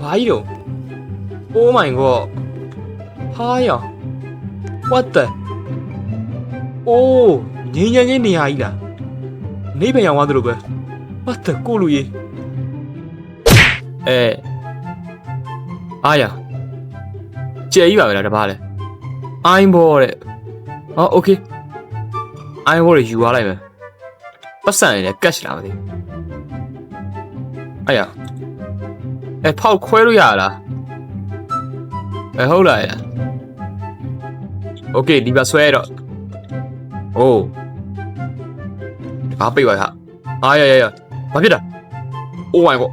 ဘာကြီးတော့ Oh my god ဟာရ What the အိုးငင်းငင်းချင်းနေရာကြီးလားနေပြန်ရောက်သွားသလိုပဲ What the ကိုလူကြီးအဲအားရကျဲကြီးပါပဲလားတပားလဲအိုင်းဘောတဲ့ဟော okay အိုင်းဘောရယူသွားလိုက်မယ်ပတ်စံရည်နဲ့ကတ်ချလာမသိဘူးအားရ အဲဖောက်ခွဲလို့ရလားအဲဟုတ်လားရ Okay ဒီပါဆွဲတော့အိုးဘာပိတ်ပါခအာရရရဘာဖြစ်တာ Oh my god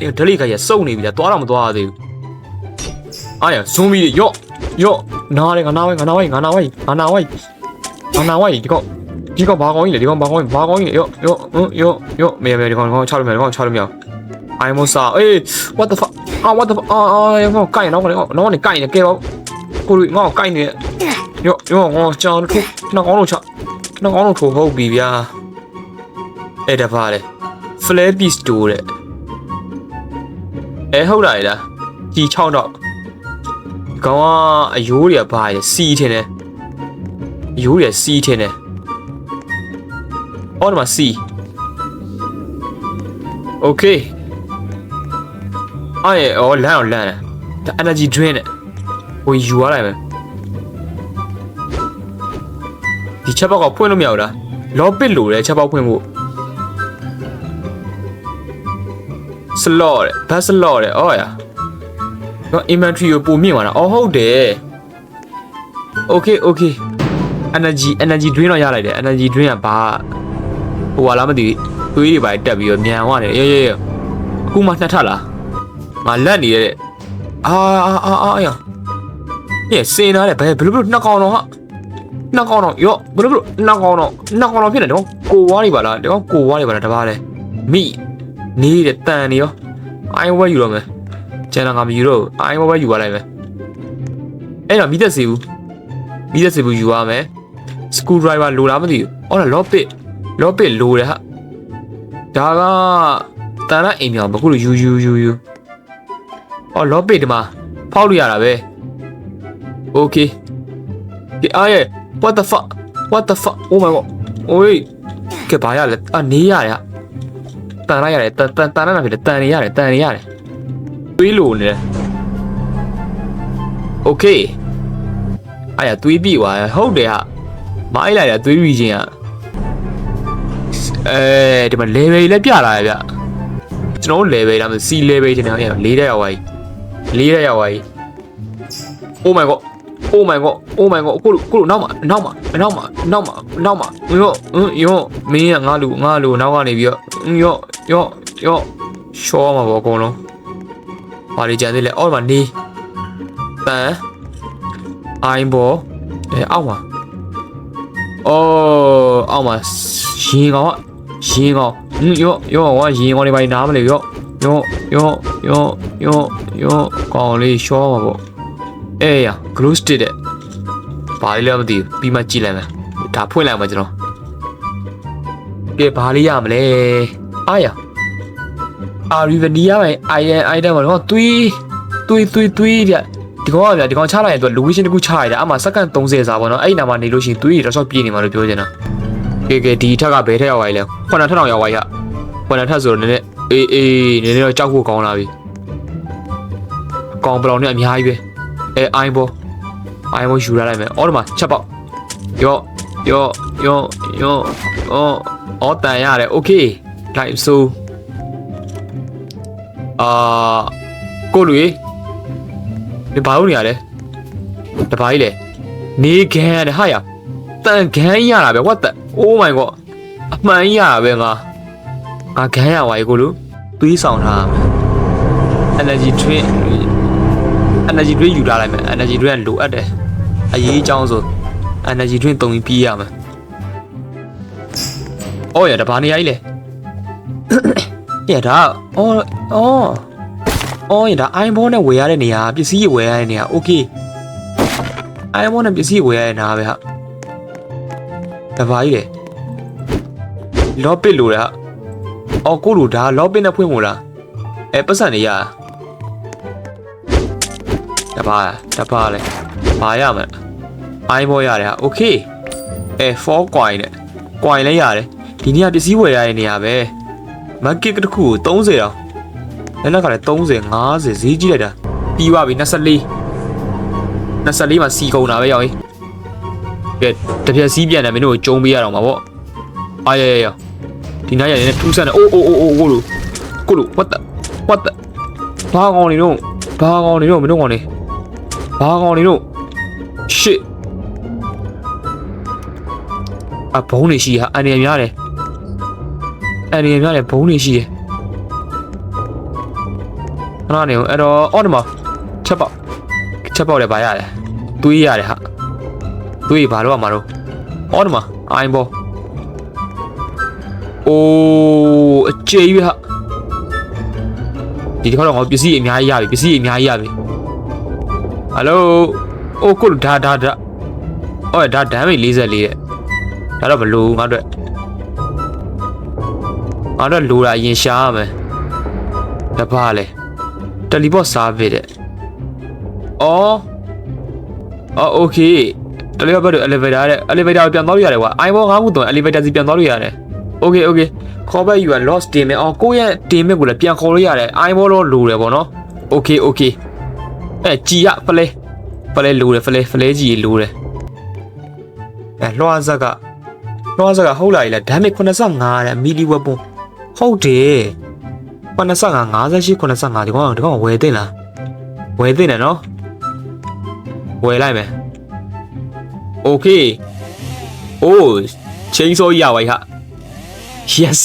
အေးဒလိကရစုံနေပြီလားသွားတော့မသွားရသေးဘူးအာရဇွန်မီရော့ရော့နားလေငါနားဝိုင်းငါနားဝိုင်းငါနားဝိုင်းငါနားဝိုင်းငါနားဝိုင်းဒီကောင်ဒီကောင်ဘာကောင်းကြီးလဲဒီကောင်ဘာကောင်းကြီးဘာကောင်းကြီးလဲရော့ရော့ရော့ရော့မေမေဒီကောင်ဒီကောင်ချလို့မရဒီကောင်ချလို့မရ အိုင်မိုစာအေး what the fuck အာ what the fuck အာအာငါကိုင်တော့ငါတော့နေကိုင်နေကဲပါကိုလူငါကိုင်နေရောရောငေါကြောင်ထုတ်နှောင်းလို့ချနှောင်းလို့ထိုးဟုတ်ပြီဗျာအဲ့ဒါပါလေ flappy store တဲ့အဲဟုတ်လားလားကြီး6တော့ကောင်ကအယိုးတွေကဘာလဲစီးထင်တယ်အယိုးတွေစီးထင်တယ်အော်ဒီမှာစီး okay အဲ့အော်လမ်းအောင်လမ်းတယ် energy drink နဲ့ဟိုယူရလိုက်မယ်ဒီချက်ပေါက်ကဖွင့်လို့မရဘူးလားလောပစ်လို့လေချက်ပေါက်ဖွင့်ဖို့ slot တဲ့ back slot တဲ့အော်ရတော့ inventory ကိုပုံမြင့်သွားတာအော်ဟုတ်တယ် okay okay energy energy drink တော့ရလိုက်တယ် energy drink ကဘာဟိုဟာလားမသိဘူးသွေးတွေပါတက်ပြီးတော့မြန်သွားတယ်ရေရေရေအခုမှနှစ်ထပ်လား ငါလက်နေရတဲ့အာအာအာအာရညစင်လာတယ်ဘယ်ဘယ်လိုဘယ်လိုနှစ်ကောင်တော့ဟာနှစ်ကောင်တော့ရော့ဘယ်လိုဘယ်လိုနှစ်ကောင်တော့နှစ်ကောင်တော့ဖြစ်နေတော့ကိုဝါးနေပါလားတော့ကိုဝါးနေပါလားတပားလဲမိနေတဲ့တန်နေရောအိုင်းဝဲယူတော့မယ်ကျန်တာငါမယူတော့ဘူးအိုင်းဝဲဝဲယူသွားလိုက်မယ်အဲ့တော့မိသက်စီဘူးမိသက်စီဘူးယူရမယ်စကူဒရိုင်ဘာလိုလားမသိဘူးအော်လားလော့ပစ်လော့ပစ်လိုတယ်ဟာဒါကတန်ရအိမ်မြောင်ဘခုလိုယူယူယူယူ ။အော်လော့ပေဒီမှာဖောက်လို့ရတာပဲ။ Okay ။ဒီအားရဲ့ what the fuck what the fuck oh my god ။ Oi ကဘာရလဲ။အနေရရ။တန်ရရတယ်တန်တန်တန်ရတာဖြစ်တယ်တန်နေရတယ်တန်နေရတယ်။တွေးလို့နေတယ်။ Okay ။အားရတွေးပြီးွာဟုတ်တယ်ဟာ။မအိုက်လိုက်တာတွေးပြီးချင်းอ่ะအဲဒီမှာ level လည်းပြလာရဗျကျွန်တော် level ဒါမှ C level တင်တယ်ဟဲ့လေးတက်ရောက်ပါကြီး ၄တက်ရောက်သွားပြီ oh my god Oh my god Oh my god ကိုလူကိုလူနောက်မှာနောက်မှာနောက်မှာနောက်မှာနောက်မှာရောရောမင်းကငါလူငါလူနောက်ကနေပြီးတော့ရောရောရောရှောမှာပေါ့အကုန်လုံးပါလေကြံသေးလဲအော်မှာနေတန်အိုင်းဘောအဲအောက်မှာအော်အောက်မှာရင်ကောင်ရင်ကောင်ရောရောကရင်ကောင်လေးပါနားမလဲရော ရောရောရောရောရောကောင်လေးရှောမှာပေါ့အေးရ glue stick တဲ့ဘာလေးလဲမသိဘူးပြီးမှကြည့်လိုက်မယ်ဒါဖွင့်လိုက်မှာကျွန်တော်ကဲဘာလေးရမလဲအာရအာရီဗနီယာပဲ iron item တော့သွေးသွေးသွေးသွေးပြဒီကောင်ကဗျဒီကောင်ချလိုက်ရင်သူလူဝီရှင်တကူချရတယ်အမှစက္ကန့်30စာပေါ့နော်အဲ့ဒီနာမှာနေလို့ရှိရင်သွေးတွေတော့ဆော့ပြေးနေမှာလို့ပြောချင်တာကဲကဲဒီထက်ကဘယ်ထက်ရောက်သွားလဲခုနထက်တောင်ရောက်သွားရခုနထက်ဆိုတော့နည်းနည်း အေးအေးနည်းနည်းတော့ကြောက်ဖို့ကောင်းလာပြီ။ကောင်ပလောင်နဲ့အများကြီးပဲ။အဲအိုင်ဘောအိုင်ဘောယူလာလိုက်မယ်။အော်ဒီမှာချက်ပေါက်။ယောယောယောယောအော်အော်တန်ရတယ်။ Okay ။ Live so အာကိုလူကြီးဒီဘာလို့နေရလဲ။တပိုင်းလေ။နေခံရတယ်ဟာရ။တန်ခံရတာပဲ။ What the Oh my god ။အမှန်ရတာပဲငါ။ ငါခံရပါ E ကိုလူသွေးဆောင်ထားရမယ် energy drink energy drink ယူလာလိုက်မယ် energy drink လိုအပ်တယ်အရေးအကြောင်းဆို energy drink တုံပြီးပြေးရမယ်။အော်ရတဘာနေရကြီးလဲ။ရဒါအော်အော်အော်ရဒါ iPhone နဲ့ဝယ်ရတဲ့နေရာပစ္စည်းဝယ်ရတဲ့နေရာ okay iPhone နဲ့ပစ္စည်းဝယ်ရတဲ့နေရာပဲဟာ။တဘာကြီးလေလော့ပစ်လို့လား။ ။အော်ကိုလိုဒါလောပင်းနဲ့ဖွင့်မို့လား။အဲပတ်စံနေရ။တပါတပါလေ။ဘာရမလဲ။အိုင်းဘောရတယ်ဟာ။ Okay ။အဲ4 coin နဲ့။ coin လည်းရတယ်။ဒီနေ့ကပစ္စည်းဝယ်ရတဲ့နေရာပဲ။ market တစ်ခုကို30တောင်။လည်းနောက်ကလည်း30 50ဈေးကြီးလိုက်တာ။ပြီးပါပြီ24 24မှာစီကုန်တာပဲရောက်ရင်။ကဲတပြက်စီးပြန်တယ်မင်းတို့ကိုကျုံပေးရအောင်ပါပေါ့။အာရရရ။ ဒီနားရနေထူးဆန်းတယ်အိုးအိုးအိုးအိုးကိုလူကိုလူ what the what the ဘာကောင်နေတော့ဘာကောင်နေတော့မင်းတို့ကောင်နေဘာကောင်နေတော့ shit အဘုံနေရှိဟာအနေရများတယ်အနေရများတယ်ဘုံနေရှိရခဏနေဦးအဲ့တော့အော်ဒီမှာချက်ပေါက်ချက်ပေါက်လည်းဗာရတယ်တွေးရတယ်ဟာတွေးဘာလို့ရမှာတော့အော်ဒီမှာအိုင်ဘော အိုးအကျေးပဲဟာဒီတစ်ခါတော့ငါပစ္စည်းအများကြီးရပြီပစ္စည်းအများကြီးရပြီဟယ်လိုအိုးကိုဒါဒါဒါအော်ဒါဒမ်းမိ44ရဲ့ ဒါတော့မလိုဘူးငါတို့ငါတို့လိုတာရင်ရှားရမယ်တပါလေတယ်လီပေါ့စားဖြစ်တဲ့အော်အော်โอเคတယ်လီပေါ့ဘက်တော့ elevator တဲ့ elevator ကိုပြန်သွားလို့ရတယ်ကွာ iPhone 5ခုတော့ elevator စီပြန်သွားလို့ရတယ် Okay okay call back you are lost team အော်ကိုယ့်ရဲ့ team ကိုလည်းပြန်ခေါ်လို့ရတယ် eye ball တော့လိုတယ်ပေါ့နော် Okay okay အဲကြည်ရဖလဲဖလဲလိုတယ်ဖလဲဖလဲကြည်လိုတယ်အဲလွှားဇက်ကလွှားဇက်ကဟုတ်လားကြီးလား damage 85တဲ့ melee weapon ဟုတ်တယ်85 58 85ဒီကောင်ဒီကောင်ဝယ်သိလားဝယ်သိတယ်နော်ဝယ်လိုက်မယ် Okay โอ้ chainsaw ရပါ යි ဟာ yes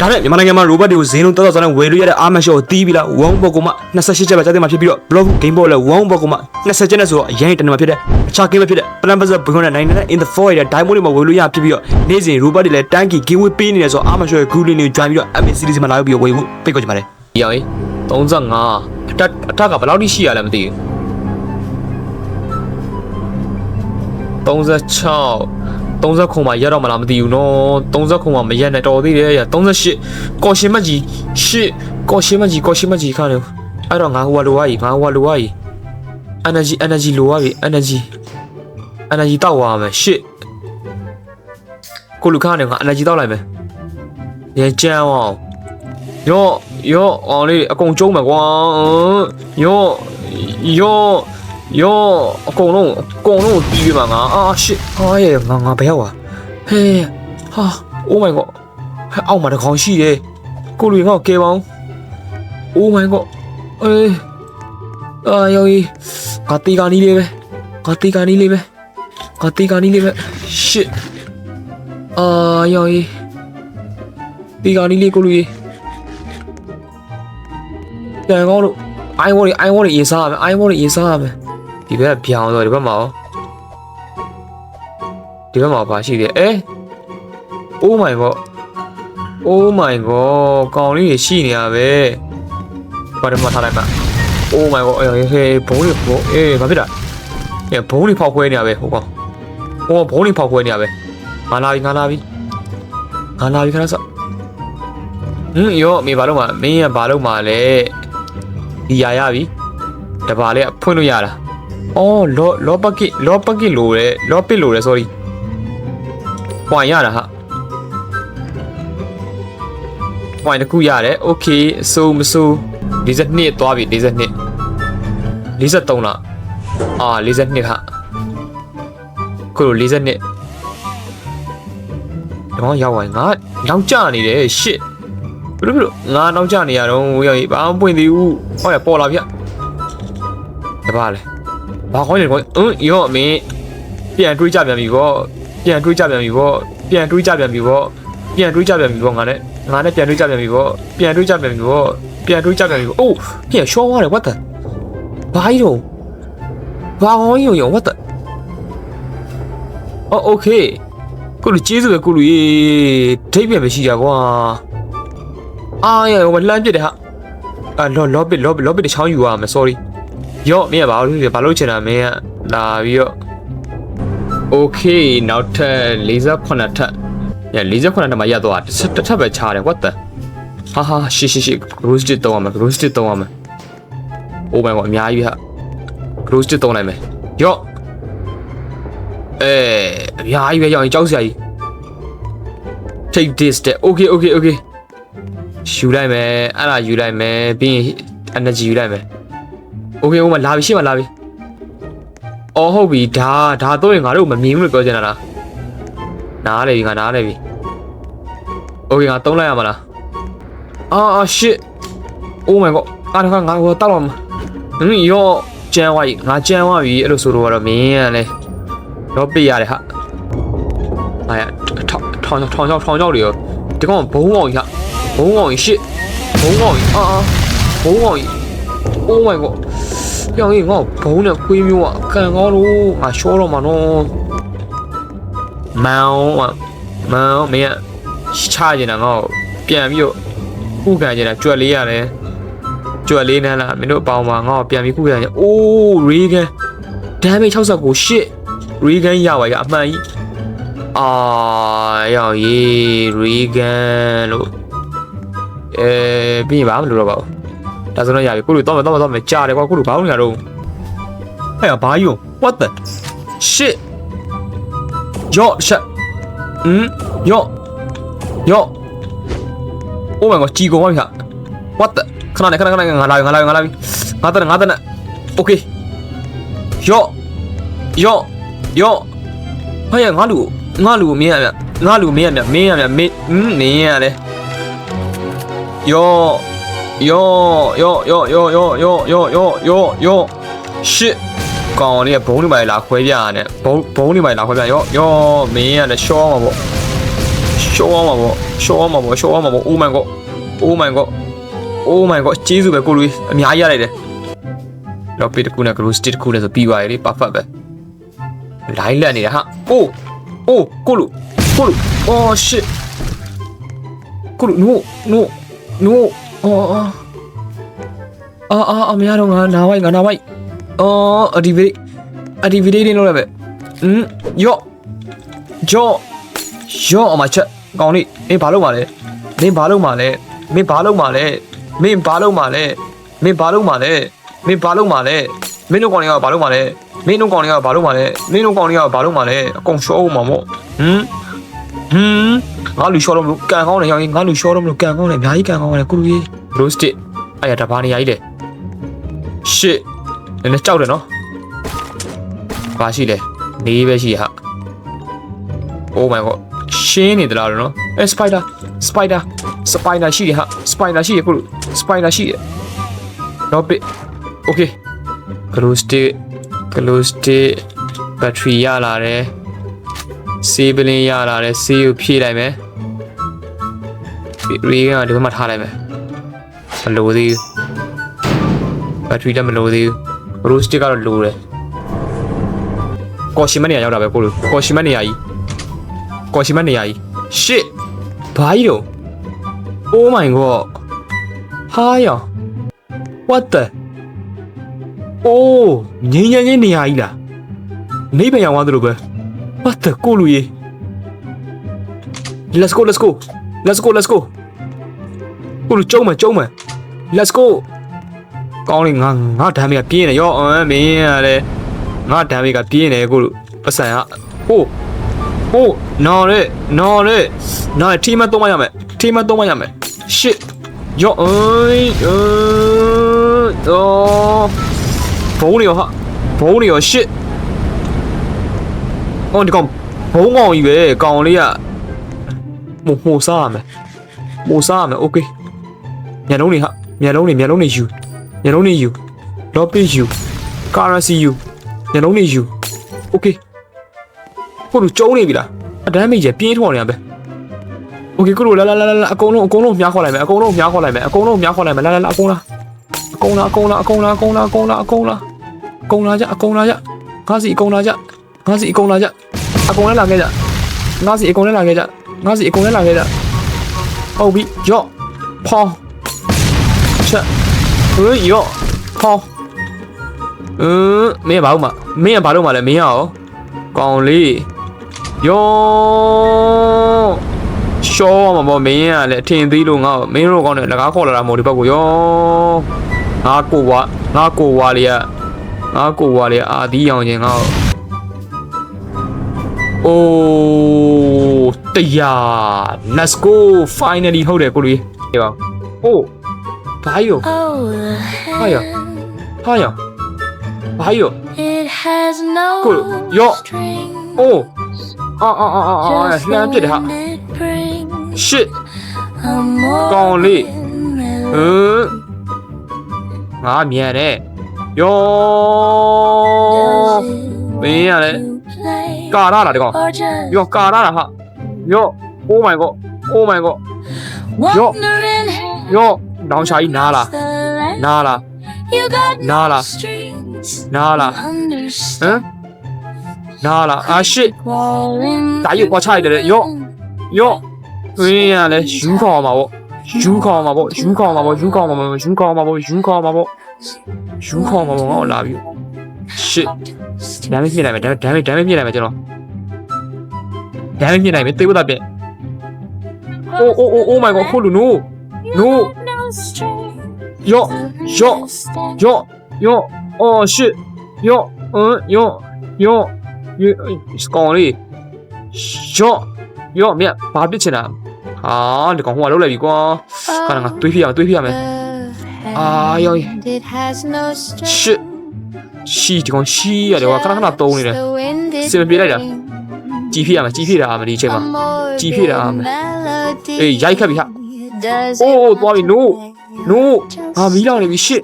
ဒါနဲ့မြန်မာနိုင်ငံမှာ robot တွေကိုဈေးနှုန်းတော်တော်ဆောင်ဝယ်လို့ရတဲ့ armor shot ကိုတီးပြီးလား1ဘောကမှ28ချက်ပဲကြားသိမှာဖြစ်ပြီးတော့ block game ball လည်း1ဘောကမှ20ချက်နဲ့ဆိုတော့အရင်တနမှာဖြစ်တဲ့အခြား game ပဲဖြစ်တဲ့ plan buzzer ဘုံနဲ့99 in the void တဲ့ diamond တွေမှာဝယ်လို့ရဖြစ်ပြီးတော့နေ့စဉ် robot တွေလည်း tanky game ဝေးပေးနေတယ်ဆိုတော့ armor shot ရဲ့ good lane တွေကို join ပြီးတော့ MA series မှာလာပြီးတော့ဝယ်ဖို့ပိတ်ခေါ်ချင်ပါတယ်ရောင်35အတက်အထက်ကဘယ်လောက်ထိရှိရလဲမသိဘူး36 30ခုမှရတော့မလားမသိဘူးနော်30ခုမှမရက်နဲ့တော်သေးတယ်ရ38ကော်ရှင်မကြီး8ကော်ရှင်မကြီးကော်ရှင်မကြီးခါတယ်အဲ့တော့ငါဟိုကလိုရည်ငါဟိုကလိုရည် energy energy လိုရပြီ energy energy တောက်သွားမယ်8ကိုလူခါနေငါ energy တောက်လိုက်မယ်ရကြမ်းအောင်ရောရောအောင်လေးအကုန်ကျုံးမယ်ကွာရောရော ရောအကုန်လုံးအကုန်လုံးတီးပြမှာငါအာ shit ဟာရဲ့ငါငါဘယ်ရောက်อ่ะဟေးဟာ oh my god ဟဲ့အောက်မှာတစ်ကောင်ရှိတယ်ကိုလူငါ့ကိုကဲပါအောင် oh my god အေးအာယောကြီးငါတီကနီးလေးပဲငါတီကနီးလေးပဲငါတီကနီးလေးပဲ shit အာယောကြီးတီကနီးလေးကိုလူကြီးကြံကောင်းလို့အိုင်ဝေါ်လေးအိုင်ဝေါ်လေးရေးစားရမယ်အိုင်ဝေါ်လေးရေးစားရမယ် ဒီဘက်ကပြောင်းတော့ဒီဘက်မှာရောဒီဘက်မှာဘာရှိသေးလဲအဲ oh my god oh my god ကောင်လေးတွေရှိနေရပဲဘာတွေမှထားလိုက်မှာ oh my god အေးဟေးဘုံလေးဘုံအေးဘာဖြစ်တာအေးဘုံလေးဖောက်ခွဲနေရပဲဟိုကောင်ဟိုဘုံလေးဖောက်ခွဲနေရပဲငါလာပြီငါလာပြီငါလာပြီခဏစဟင်းရောအမေဘာလို့မမင်းရဘာလို့မလဲဒီရရပြီတပါလေးဖွင့်လို့ရတာ အော်လောလောပကစ်လောပကစ်လိုတယ်လောပစ်လိုတယ် sorry ပွိုင်ရတာဟာ point တစ်ခုရတယ် okay အစိုးမစိုး42သွားပြီ42 43လားအာ42ဟာခုလို42ဒီကောင်ရောက်ဝင်ငါနောက်ကျနေတယ် shit ဘယ်လိုဘယ်လိုငါနောက်ကျနေရတော့ရောက်ရေးဘာမှပွင့်သေးဘူးဟောရပေါ်လာဗျတပါလေ ဘာခေါင်းနေကောအင်းရောအမင်းပြန်တွေးကြပြန်ပြီဗောပြန်တွေးကြပြန်ပြီဗောပြန်တွေးကြပြန်ပြီဗောပြန်တွေးကြပြန်ပြီဗောငါနဲ့ငါနဲ့ပြန်တွေးကြပြန်ပြီဗောပြန်တွေးကြပြန်ပြီဗောပြန်တွေးကြပြန်ပြီဗောအိုးပြန်ရှောင်းသွားတယ် what the ဘာကြီးတော့ဘာကောင်းကြီးရော what the အော် okay ကိုလူကျေးဇူးပဲကိုလူရေဒိတ်ပြန်ပဲရှိကြကွာအာရဟိုလှမ်းပြစ်တယ်ဟာအာလောလောပစ်လောပစ်လောပစ်တချောင်းယူရမယ် sorry ရော့မင်းကဘာလို့လဲဘာလို့ချင်တာမင်းကလာပြီးတော့ okay နောက်ထပ်48ထပ်ည48ထပ်မှာရတော့တစ်ထပ်တစ်ထပ်ပဲချားတယ် what the ဟာဟာရှေ့ရှေ့ရှေ့ gross တစ်တော့ရမယ် gross တစ်တော့ရမယ်အိုးမိုင်ကအများကြီးပဲဟာ close တစ်သုံးလိုက်မယ်ရော့အဲအများကြီးပဲရောက်ရင်ကြောက်စရာကြီး take this step okay okay okay ယူလိုက်မယ်အဲ့ဒါယူလိုက်မယ်ပြီးရင် energy ယူလိုက်မယ် okay ဟိုမှာလာပြီရှေ့မှာလာပြီအော်ဟုတ်ပြီဒါဒါတော့ရင်ငါတို့မမြင်ဘူးလို့ပြောချင်တာလားနားလေပြီငါနားလေပြီ okay ငါသုံးလိုက်ရမလားအာအာ shit oh my god အားတော့ငါဟိုတောက်တော့မှာဟင်းရောကျန်းသွားပြီငါကျန်းသွားပြီအဲ့လိုဆိုတော့ကတော့မင်းကလည်းတော့ပြရတယ်ဟာအာရထောင်ထောင်ထောင်ထောင်ထောင်ကြောက်တွေရောဒီကောင်ဘုံအောင်ကြီးဟာဘုံအောင်ကြီး shit ဘုံအောင်ကြီးအာအာဘုံအောင်ကြီး oh my god ပြောင်းရင်ငါဘုံနဲ့ခွေးမျိုးอ่ะကန်ကောင်းလို့ငါရှောတော့မှာနော်မောင်မောင်မင်းချာကျင်တာငါပြန်ပြီးတော့ခုခံကျင်တာကြွက်လေးရတယ်ကြွက်လေးနန်းလားမင်းတို့အပေါင်းမှာငါပြန်ပြီးခုခံကျင်အိုးရီဂန် damage 69 shit ရီဂန်ရပါရအမှန်ကြီးအာရောင်ရေးရီဂန်လို့အဲပြီးရင်ဘာမှမလုပ်တော့ပါဘူး ဒါဆိုတော့ရပြီကိုလူတော့မတော့မတော့မကြာတယ်ကွာကိုလူဘာလို့နေရတော့ဟဲ့ဘာယူ what the shit ယော့ရှက်อืมယော့ယော့ oh my god ကြီးကုန်ပါပြီဟာ what the ခဏနေခဏခဏငါလာပြီငါလာပြီငါလာပြီငါတက်ငါတက် okay ယော့ယော့ယော့ဟဲ့ငါလူငါလူကိုမင်းရမြငါလူမင်းရမြမင်းရမြမင်းမင်းရလေယော့ ယော့ယော့ယော့ယော့ယော့ယော့ယော့ယော့ယော့ယော့ယော့ shit ကောင်လေးကဘုံတွေပါလာခွဲပြရတယ်ဘုံဘုံတွေပါလာခွဲပြရောရောမင်းကလည်းရှောမှာပေါ့ရှောမှာပေါ့ရှောမှာပေါ့ရှောမှာပေါ့ oh my god oh my god oh my god ကျေးဇူးပဲကိုလူကြီးအများကြီးရလိုက်တယ်တော့ပေတကူနဲ့ grow stick တစ်ခုနဲ့ဆိုပြီးသွားပြီလေ perfect ပဲ line လက်နေတာဟာ oh oh ကိုလူကိုလူ oh shit ကိုလူ no no no oh oh အာအာအများတော့ငါနာဝိုက်ငါနာဝိုက်အော်အဒီဗီအဒီဗီလေးလုပ်ရပဲဟမ်ယော့ယော့ယော့အမချက်ကောင်းလေးမင်းဘာလုပ်မှာလဲမင်းဘာလုပ်မှာလဲမင်းဘာလုပ်မှာလဲမင်းဘာလုပ်မှာလဲမင်းဘာလုပ်မှာလဲမင်းဘာလုပ်မှာလဲမင်းတို့ကောင်တွေကဘာလုပ်မှာလဲမင်းတို့ကောင်တွေကဘာလုပ်မှာလဲမင်းတို့ကောင်တွေကဘာလုပ်မှာလဲအကုန်ရှော့အောင်မှာမို့ဟမ် ဟမ်ငါလူရှော့တော့မလို့ကန်ကောင်းတယ်ရောင်ငါလူရှော့တော့မလို့ကန်ကောင်းတယ်အများကြီးကန်ကောင်းတယ်ကုလူကြီး roast it အဲ့ရတဘာနေရကြီးလေ shit နည်းနည်းကြောက်တယ်နော်ဘာရှိလဲနေပဲရှိဟာ oh my god ရှင်းနေသလားလို့နော်အဲ spider spider spider ရှိတယ်ဟာ spider ရှိရခု spider ရှိရတော့ပိ okay glow stick glow stick battery ရလာတယ် ဆေးပလင်းရလာတယ်ဆေးကိုဖြည့်လိုက်မယ်ရေကဒီဘက်မှာထားလိုက်မယ်မလိုသေးဘူးဘက်ထရီလည်းမလိုသေးဘူးရိုးစတစ်ကတော့လိုတယ်ကော်ရှင်မနေရာရောက်တာပဲကိုလိုကော်ရှင်မနေရာကြီးကော်ရှင်မနေရာကြီး shit ဘာကြီးတော့ oh my god ဟာယော what the oh ငင်းငင်းငင်းနေရာကြီးလားနေပြန်ရောက်သွားသလိုပဲ what the ကိုလူကြီး let's go let's go let's go let's go ကိုလူကျုံးမယ်ကျုံးမယ် let's go ကောင်းလေငါငါဒမ်းမေကပြင်းနေရောအမ်မင်းကလည်းငါဒမ်းမေကပြင်းနေကိုပတ်စံကဟိုးဟိုးနော်လေနော်လေနော်ထီမတော့မရမယ်ထီမတော့မရမယ် shit ယောအေးအော်ဘုံနေရောဟာဘုံနေရော shit ဟောဒီကောင်ဘုံကောင်ကြီးပဲကောင်လေးကမို့မို့စားရမယ်မို့စားရမယ် okay ညလုံးနေဟာညလုံးနေညလုံးနေယူ ညလုံးနေယူလောပစ်ယူ currency ယူညလုံးနေယူโอเคကိုတို့ကျုံးနေပြီလားအဒမ်းမိကျပြင်းထော်နေရပဲโอเคကိုတို့လာလာလာလာအကုန်လုံးအကုန်လုံးမြားခေါ်လိုက်မယ်အကုန်လုံးမြားခေါ်လိုက်မယ်အကုန်လုံးမြားခေါ်လိုက်မယ်လာလာလာအကုန်လားအကုန်လားအကုန်လားအကုန်လားအကုန်လားအကုန်လားအကုန်လားအကုန်လားကြအကုန်လားကြငါစီအကုန်လားကြ ငါစီအကုန်လာကြအကုန်လည်းလာခဲ့ကြငါစီအကုန်လည်းလာခဲ့ကြငါစီအကုန်လည်းလာခဲ့ကြဟုတ်ပြီကြော့ဖောင်းချက်ဟေးရော့ဖောင်းအင်းမင်းဘာလို့မမင်းကဘာလို့မလဲမင်းရောကောင်လေးယောရှောမှာပေါ့မင်းကလည်းအထင်သေးလို့ငါမင်းတို့ကောင်းတယ်လကားခေါ်လာတာမဟုတ်ဒီဘက်ကိုယောငါကိုဝါငါကိုဝါလေးကငါကိုဝါလေးအာသီးအောင်ခြင်းငါ့ ကိုအိုးတရား let's go finally ဟုတ်တယ်ကိုလေးဒီပါဟိုးဘာယော Oh, the Hiya. hand, ဟာယောဘာယော it has no Cool. Yo. strings, အိုးအာအာအာအာအာ just လှမ်းပြစ်တယ်ဟာ when it brings shit a more ကောင်းလေး melody. ဟမ်ငါမြန်တယ်ယော Does it မင်းရလဲ want to play ကာရတာဒီကောင် or just ယောကာရတာဟာယော oh my god oh my god Yo. wandering hand ယောနောင်ချာကြီးနားလား the land? နားလား You got no Nala. strings, နားလား understand ဟမ်နားလားအာ shit Calling ဒါကြီးကွာချလိုက်တယ်ယောယောမင်းရလဲယူခေါ်မှာပေါ့ယူခေါ်မှာပေါ့ယူခေါ်မှာပေါ့ယူခေါ်မှာပေါ့ယူခေါ်မှာပေါ့ယူခေါ်မှာပေါ့ယူခေါ်မှာပေါ့ငါ့ကိုလာပြီ shit ဒါမေးပြလိုက်မယ်ဒါဒါမေးဒါမေးပြလိုက်မယ်ကျွန်တော်ဒါမေးပြလိုက်မယ်တေးဝတ်တာပြန် oh oh oh oh my god ဟုတ်လို့ no no no strings ယောယော understand ယောယော oh shit ယောအင်းယောယောယောစကောင်လေးယောယောမြတ်ဘာပြစ်ချင်တာဟာဒီကောင်ဟိုကလောက်လိုက်ပြီကွာခါငါတွေးပြရမယ်တွေးပြရမယ် Ah, yo. It has no Shit. Strings. ရှီဒီကောင်ရှီရတယ်ကွာခဏခဏတုံးနေတယ် The wind it စင်မပြေလိုက်တာ brings ကြည်ပြရမယ်ကြည်ပြတာမဒီအချိန် a မှာ more ကြည်ပြတာမ melody. အေးရိုက်ခတ်ပြီဟာ Does Oh, it oh, သွားပြီ no want no just အာမီးလောင်နေပြီ shit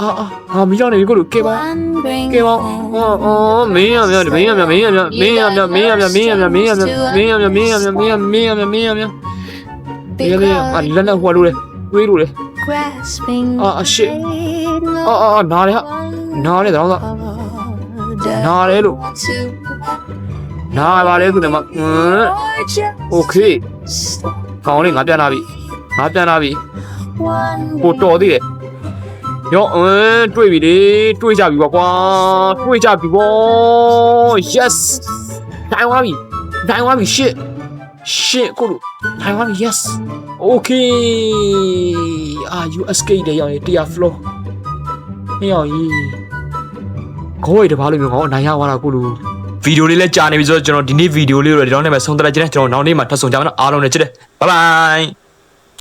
အာအာအာမီးလောင်နေပြီကိုလိုကဲပါ wandering ကဲပါအော်အော်မင်းရမြမင်းရမြမင်းရမြမင်းရမြမင်းရမြမင်းရမြမင်းရမြမင်းရမြမင်းရမြမင်းရမင်းရမြမင်းရမြမင်းရမြအာလက်နဲ့ဟိုလိုလေတွေးလို့လေ grasping Ah, ah, shit. made no အာအာနားလေဟာ နားလေတော့ order နားလေလို့ to နားပါလေဆိုတယ်မဟမ် or just okay ကောင်းလေးငါပြန်လာပြီငါပြန်လာပြီ one ကိုတော်သေးတယ်ရောအင်းတွေ့ပြီလေတွေ့ကြပြီပေါ့ကွာတွေ့ကြပြီပေါ့ yes နိုင်သွားပြီနိုင်သွားပြီ shit shit ကိုလူနိုင်သွားပြီ yes okay အာ you escape တယ်ရောင်တရား floor ဟေးရောင်ကြီးခေါ်ရတဲ့ဘာလို့မျိုးကောနိုင်ရသွားတာကိုလူဗီဒီယိုလေးလည်းကြာနေပြီဆိုတော့ကျွန်တော်ဒီနေ့ဗီဒီယိုလေးကိုတော့ဒီတော့နဲ့ပဲဆုံးသက်လိုက်ခြင်းနဲ့ကျွန်တော်နောက်နေ့မှာထပ်ဆောင်ကြမယ်နော်အားလုံးလည်းချစ်တယ်ဘိုင်ဘိုင်